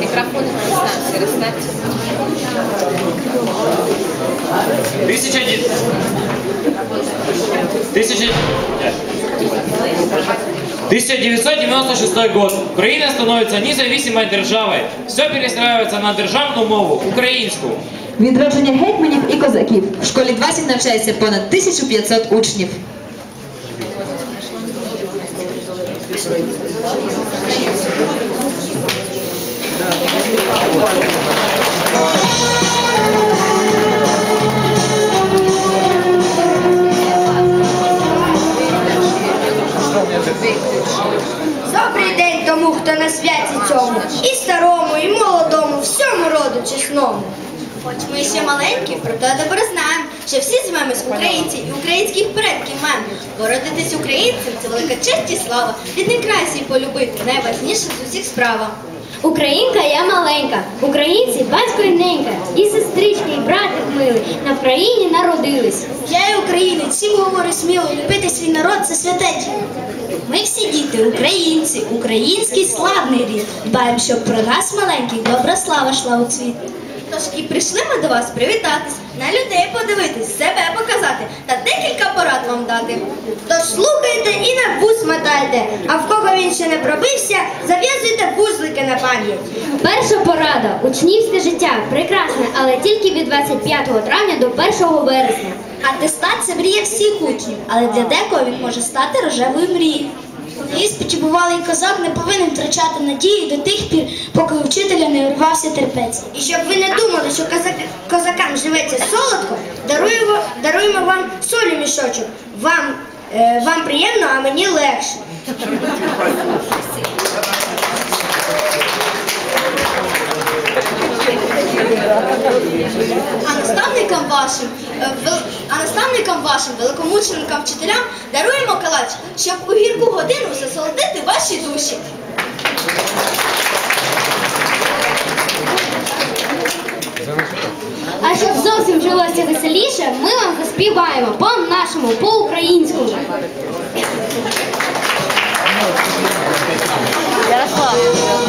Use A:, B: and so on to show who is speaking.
A: Микрофон расставьте, расставьте.
B: Тисяча ді... Тисяча... 1996 год. Украина становится независимой державой. Все перестраивается на державную мову, українську.
C: Відродження гетьманів і козаків.
D: В школі 20 навчається понад 1500 учнів.
E: Добрий день тому, хто на святі цьому, і старому, і молодому, всьому роду чесному. Хоч ми ще маленькі, проте добре знаємо, що всі з звемось українці і українських предків маємо. Бо родитись українцем це велика честь і слава. Рідний край свій полюбити найважніше з усіх справа.
F: Українка я маленька, українці батько і ненька, і сестрички, і братик милий на Вкраїні народились.
E: Я і українець, всім говорю сміло, любити свій народ це святе діло. Ми всі діти, українці, український славний рід. Дбаємо, щоб про нас маленьких добра слава шла у цвіт. Тож і прийшли ми до вас привітатись, на людей подивитись, себе показати та декілька порад вам дати. Тож слухайте і на вуз мотайте, а в кого він ще не пробився, зав'язуйте вузлики на пам'ять.
F: Перша порада учнівське життя прекрасне, але тільки від 25 травня до 1 вересня.
E: Атестат це мрія всіх учнів, але для декого він може стати рожевою мрією. У іспиті бувалий козак не повинен втрачати надії до тих пір, поки у вчителя не урвався терпець. І щоб ви не думали, що козак, козакам живеться солодко, даруємо, даруємо вам солі мішочок. Вам, е, вам приємно, а мені легше. А наставникам вашим, е, а наставникам вашим, великомученикам, вчителям даруємо калач, щоб у гірку годину засолодити ваші душі.
F: А щоб зовсім жилося веселіше, ми вам заспіваємо по-нашому, по-українському.
E: Ой,